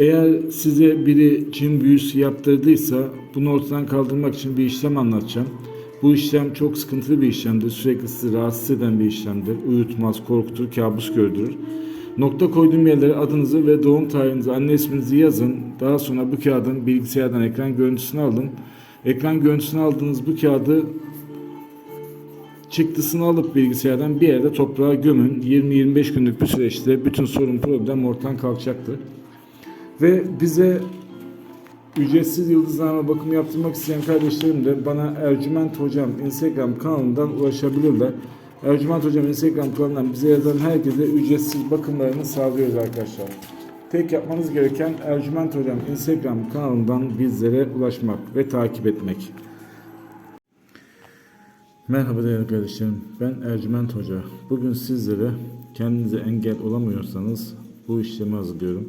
Eğer size biri cin büyüsü yaptırdıysa bunu ortadan kaldırmak için bir işlem anlatacağım. Bu işlem çok sıkıntılı bir işlemdir. Sürekli sizi rahatsız eden bir işlemdir. Uyutmaz, korkutur, kabus gördürür. Nokta koyduğum yerlere adınızı ve doğum tarihinizi, anne isminizi yazın. Daha sonra bu kağıdın bilgisayardan ekran görüntüsünü alın. Ekran görüntüsünü aldığınız bu kağıdı çıktısını alıp bilgisayardan bir yerde toprağa gömün. 20-25 günlük bir süreçte bütün sorun problem ortadan kalkacaktır. Ve bize ücretsiz yıldızlama bakımı yaptırmak isteyen kardeşlerim de bana Ercüment Hocam Instagram kanalından ulaşabilirler. Ercüment Hocam Instagram kanalından bize yazan herkese ücretsiz bakımlarını sağlıyoruz arkadaşlar. Tek yapmanız gereken Ercüment Hocam Instagram kanalından bizlere ulaşmak ve takip etmek. Merhaba değerli kardeşlerim. Ben Ercüment Hoca. Bugün sizlere kendinize engel olamıyorsanız bu işlemi hazırlıyorum.